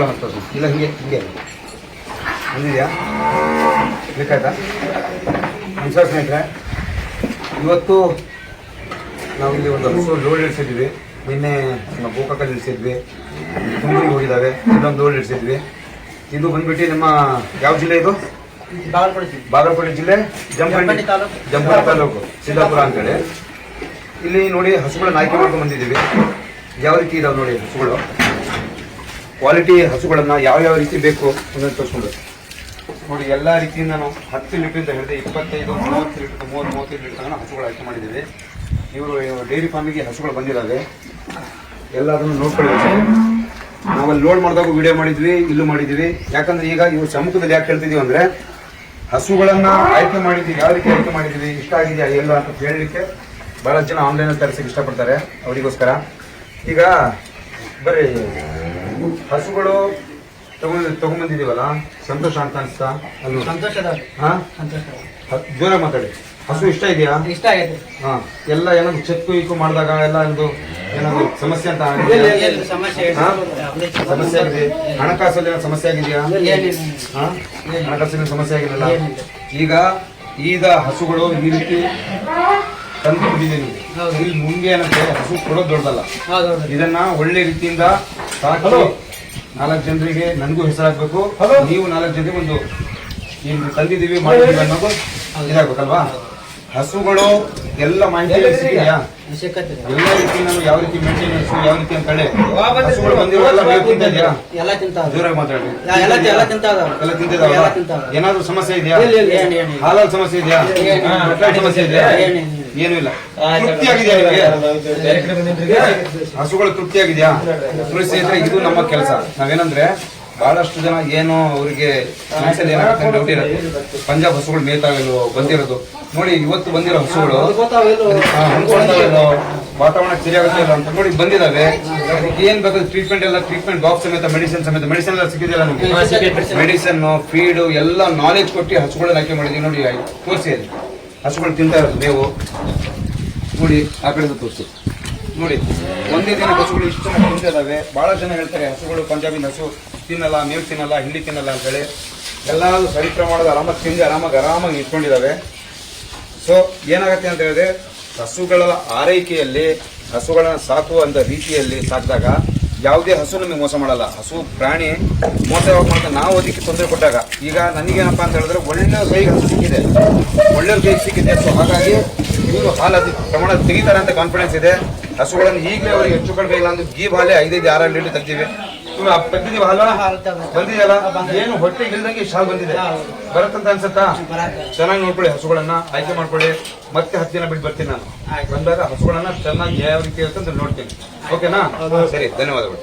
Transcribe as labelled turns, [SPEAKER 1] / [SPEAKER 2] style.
[SPEAKER 1] ಹಸುಗಳನ್ನ ತೋರಿಸಿ ಇಲ್ಲ ಹಿಂಗೆ ಹಿಂಗೆ. ಬಂದಿದೆಯಾ? ಬೇಕಾಯ್ತಾ? ನಮಸ್ಕಾರ ಸ್ನೇಹಿತರೆ ಇವತ್ತು ನಾವು ಇಲ್ಲಿ ಒಂದು ಹಸು ಲೋಡ್ ಇಳಿಸಿದ್ವಿ ನಿನ್ನೆ ನಮ್ಮ ಗೋಕಾಕಲ್ಲಿ ಇಳಿಸಿದ್ವಿ ತುಮಕೂರಿಗೆ ಹೋಗಿದ್ದಾವೆ. ಇನ್ನೊಂದು ಲೋಡ್ ಇಳಿಸಿದ್ವಿ ಇದು ಬಂದ್ಬಿಟ್ಟು ನಮ್ಮ ಯಾವ ಜಿಲ್ಲೆ ಇದು?
[SPEAKER 2] ಬಾಗಲಕೋಟೆ ಜಿಲ್ಲೆ. ತಾಲೂಕು.
[SPEAKER 1] ಜಂಪಂಡಿ ತಾಲೂಕು. ಸಿದ್ದಾಪುರ ಅಂತೇಳಿ. ಇಲ್ಲಿ ನೋಡಿ ಹಸುಗಳನ್ನ ಆಯ್ಕೆ ಮಾಡ್ಕೊಂಡು ಬಂದಿದ್ದೀವಿ. ಯಾವ ರೀತಿ ಇದಾವೆ ನೋಡಿ ಹಸುಗಳು? ಕ್ವಾಲಿಟಿ ಹಸುಗಳನ್ನು ಯಾವ ರೀತಿ ಬೇಕು ಅನ್ನೋದು ತೋರಿಸ್ಕೊಂಡು ನೋಡಿ, ಎಲ್ಲ ರೀತಿಯಿಂದ ನಾವು ಹತ್ತು ಲೀಟ್ರಿಂದ ಹಿಡಿದು ಇಪ್ಪತ್ತೈದು, ಮೂವತ್ತು ಲೀಟರ್ ಮೂವತ್ತು ಮೂವತ್ತೈದು ಲೀಟ್ರ್ ತನಕ ಹಸುಗಳು ಆಯ್ಕೆ ಮಾಡಿದ್ದೀವಿ. ಇವರು ಡೈರಿ ಫಾರ್ಮಿಗೆ ಹಸುಗಳು ಬಂದಿದ್ದಾವೆ ಎಲ್ಲದನ್ನು ನೋಡ್ಕೊಳ್ಳಿ. ನಾವಲ್ಲಿ ಲೋಡ್ ಮಾಡಿದಾಗ ವಿಡಿಯೋ ಮಾಡಿದ್ವಿ, ಇಲ್ಲೂ ಮಾಡಿದ್ವಿ. ಯಾಕಂದ್ರೆ ಈಗ ಇವ್ರು ಸಮ್ಮುಖದಲ್ಲಿ ಯಾಕೆ ಹೇಳ್ತಿದೀವಿ ಅಂದ್ರೆ, ಹಸುಗಳನ್ನು ಆಯ್ಕೆ ಮಾಡಿದ್ವಿ, ಯಾವ ರೀತಿ ಆಯ್ಕೆ ಮಾಡಿದ್ವಿ, ಇಷ್ಟ ಆಗಿದೆಯಾ, ಎಲ್ಲ ಅಂತ ಹೇಳಲಿಕ್ಕೆ ಬಹಳ ಜನ ಆನ್ಲೈನ್ ತರಿಸಕ್ಕೆ ಇಷ್ಟಪಡ್ತಾರೆ. ಅವರಿಗೋಸ್ಕರ. ಈಗ ಬರ್ರಿ ಹಸುಗಳು ತಗೊಂಡ್ ತಗೊಂಡ್ಬಂದಿದೀವಲ್ಲ? ಸಂತೋಷ ಅಂತ ಅನ್ಸ್ತಾ ಅಲ್ಲ
[SPEAKER 2] ಸಂತೋಷ
[SPEAKER 1] ಹಾ?
[SPEAKER 2] ಸಂತೋಷ
[SPEAKER 1] ಜೋರಾಗಿ ಮಾತಾಡಿ. ಹಸು ಇಷ್ಟ ಇದೆಯಾ?
[SPEAKER 2] ಇಷ್ಟ ಆಗಿದೆ
[SPEAKER 1] ಹಾ. ಎಲ್ಲ ಏನಾದ್ರು ಚೆಕ್ಕು ಇಕ್ಕು ಮಾಡಿದಾಗ ಎಲ್ಲ ಒಂದು ಏನಾದ್ರು ಸಮಸ್ಯೆ ಅಂತ
[SPEAKER 2] ಸಮಸ್ಯೆ
[SPEAKER 1] ಹಾ? ಸಮಸ್ಯೆ ಆಗಿದೆ. ಹಣಕಾಸಲ್ಲಿ ಏನೋ ಸಮಸ್ಯೆ ಆಗಿದೆಯಾ. ಹಾ? ಹಣಕಾಸಿನ ಸಮಸ್ಯೆ ಆಗಿರಲ್ಲ ಈಗ ಈಗ ಹಸುಗಳು ಈ ರೀತಿ ತಂದು ಬಿಟ್ಟಿದ್ದೀನಿ. ಇಲ್ಲಿ ಮುಂದೆ ಏನಂತೆ ಹಸು ಕೊಡೋದು ದೊಡ್ಡದಲ್ಲ. ಇದನ್ನ ಒಳ್ಳೆ ರೀತಿಯಿಂದ ಸಾಕಿ ನಾಲ್ಕು ಜನರಿಗೆ ನನಗೂ ಹೆಸರಾಗಬೇಕು. ನೀವು ನಾಲ್ಕು ಜನರಿಗೆ ಒಂದು ನೀವು ತಂದಿದ್ದೀವಿ ಮಾಡಿದ್ದೀವಿ ಅನ್ನೋದು ಇದಾಗಬೇಕಲ್ವಾ? ಹಸುಗಳು ಎಲ್ಲ ಮಾಹಿತಿ ಸಿಗಿದೆಯಾ ಎಲ್ಲ ರೀತಿ ನಾವು ಯಾವ ರೀತಿ ಮೇಂಟೆನೆನ್ಸ್ ಯಾವ ರೀತಿ ಅಂತ ಹೇಳಿ. ಹಸುಗಳು ಬಂದಿರೋ ಎಲ್ಲ ಮೇವು ತಿಂತಾ ಇದೆಯಾ
[SPEAKER 2] ಎಲ್ಲ ತಿಂತಾವ
[SPEAKER 1] ಜೋರಾಗಿ ಮಾತಾಡಿ.
[SPEAKER 2] ಎಲ್ಲ ಎಲ್ಲ
[SPEAKER 1] ತಿಂತಿದಾವ ಏನಾದ್ರೂ ಸಮಸ್ಯೆ ಇದೆಯಾ? ಹಾಲಲ್ಲಿ ಸಮಸ್ಯೆ ಇದೆಯಾ. ಸಮಸ್ಯೆ ಇದೆಯಾ?
[SPEAKER 2] ಏನು ಇಲ್ಲ.
[SPEAKER 1] ತೃಪ್ತಿಯಾಗಿದೆಯಾ ಹಸುಗಳು ತೃಪ್ತಿಯಾಗಿದೆಯಾ? ಸ್ನೇಹಿತರೆ ಇದು ನಮ್ಮ ಕೆಲಸ. ನಾವೇನಂದ್ರೆ ಬಹಳಷ್ಟು ಜನ ಏನು ಅವರಿಗೆ ಮನಸ್ಸಲ್ಲಿ ಏನಾಗುತ್ತೆ ಡೌಟ್ ಇರುತ್ತೆ. ಪಂಜಾಬ್ ಹಸುಗಳು ಮೇತಾಗಲು ಬಂದಿರೋದು. ನೋಡಿ ಇವತ್ತು ಬಂದಿರೋ ಹಸುಗಳು. ಹೊಂದ್ಕೊಳ್ತಾವಿಲ್ವೋ ವಾತಾವರಣ ಸರಿಯಾಗುತ್ತೆ ಇಲ್ಲ ಅಂತ ನೋಡಿ ಬಂದಿದಾವೆ. ಅದಕ್ಕೆ ಏನ್ ಬೇಕಾದ್ರೆ ಟ್ರೀಟ್ಮೆಂಟ್ ಎಲ್ಲ ಟ್ರೀಟ್ಮೆಂಟ್ ಬಾಕ್ಸ್ ಸಮೇತ ಮೆಡಿಸಿನ್ ಸಮೇತ ಮೆಡಿಸಿನ್ ಎಲ್ಲ ಸಿಕ್ಕಿದೆಯಲ್ಲ ನಿಮಗೆ? ಮೆಡಿಸಿನ್ ಫೀಡು ಎಲ್ಲ ನಾಲೆಜ್ ಕೊಟ್ಟು ಹಸುಗಳನ್ನ ಆಯ್ಕೆ ಮಾಡಿದೀವಿ. ನೋಡಿ ತೋರಿಸಿ ಅಲ್ಲಿ. ಹಸುಗಳು ತಿಂತಾ ಇರೋದು ನೀವು ನೋಡಿ ಆ ಕಡೆ ತೋರಿಸಿ. ನೋಡಿ, ಒಂದೇ ದಿನ ಹಸುಗಳು ಇಷ್ಟು ಜನ ಇದ್ದಾವೆ ಬಹಳ ಜನ ಹೇಳ್ತಾರೆ, ಹಸುಗಳು ಪಂಜಾಬಿ ಹಸು, ತಿನ್ನಲ್ಲ ಮೇವು ತಿನ್ನಲ್ಲ, ಹಿಂಡಿ ತಿನ್ನಲ್ಲ ಅಂತೇಳಿ ಎಲ್ಲಾದ್ರು ಸರಿ ಪ್ರಮಾಣದ ಆರಾಮಾಗಿ ತಿಂದು ಆರಾಮಾಗಿ ಆರಾಮಾಗಿ ಇಟ್ಕೊಂಡಿದ್ದಾವೆ ಸೊ ಏನಾಗುತ್ತೆ ಅಂತ ಹೇಳಿದ್ರೆ, ಹಸುಗಳ ಆರೈಕೆಯಲ್ಲಿ, ಹಸುಗಳನ್ನ ಸಾಕುವಂತ ರೀತಿಯಲ್ಲಿ ಸಾಕಿದಾಗ ಯಾವುದೇ ಹಸು ನಮಗೆ ಮೋಸ ಮಾಡಲ್ಲ. ಹಸು, ಪ್ರಾಣಿ ಮೋಸ ಮಾಡ್ತಾ ನಾವು ಅದಕ್ಕೆ ತೊಂದರೆ ಕೊಟ್ಟಾಗ. ಈಗ ನನಗೇನಪ್ಪ ಅಂತ ಹೇಳಿದ್ರೆ ಒಳ್ಳೆ ಕೈಗೆ ಹಸು ಸಿಕ್ಕಿದೆ. ಒಳ್ಳೆ ಕೈಗೆ ಸಿಕ್ಕಿದೆ. ಸೊ ಹಾಗಾಗಿ ಇವರು ಹಾಲು ಅತಿ ಪ್ರಮಾಣ ತೆಗಿತಾರೆ ಅಂತ ಕಾನ್ಫಿಡೆನ್ಸ್ ಇದೆ. ಹಸುಗಳನ್ನು ಈಗಲೇ ಅವರಿಗೆ ಹೆಚ್ಚು ಕಡಿಮೆ ಇಲ್ಲ ಅಂದ್ರೆ ಗೀ ಹಾಲೆ ಐದೈದು ಆರು ಲೀಟರ್ ತೆಗ್ತೀವಿ ತೆಗ್ದಿದ್ದೀವಿ ಹಾಲು
[SPEAKER 2] ತಗೋ.
[SPEAKER 1] ಬಂದಿದೆಯಲ್ಲ? ಏನು ಹೊಟ್ಟೆ ಇಲ್ದಂಗೆ ಇಷ್ಟು ಹಾಲು ಬಂದಿದೆ. ಬರುತ್ತಂತ ಅನ್ಸತ್ತಾ. ಚೆನ್ನಾಗಿ ನೋಡ್ಕೊಳ್ಳಿ ಹಸುಗಳನ್ನ ಆಯ್ಕೆ ಮಾಡ್ಕೊಳ್ಳಿ. ಮತ್ತೆ ಹತ್ತು ದಿನ ಬಿಟ್ಟು ಬರ್ತೀನಿ ನಾನು. ಬಂದಾಗ ಹಸುಗಳನ್ನ ಚೆನ್ನಾಗಿ ಯಾವ ರೀತಿ ಇರುತ್ತೆ ಅಂತ ನೋಡ್ತೀನಿ. ಓಕೆನಾ? ಸರಿ ಧನ್ಯವಾದಗಳು.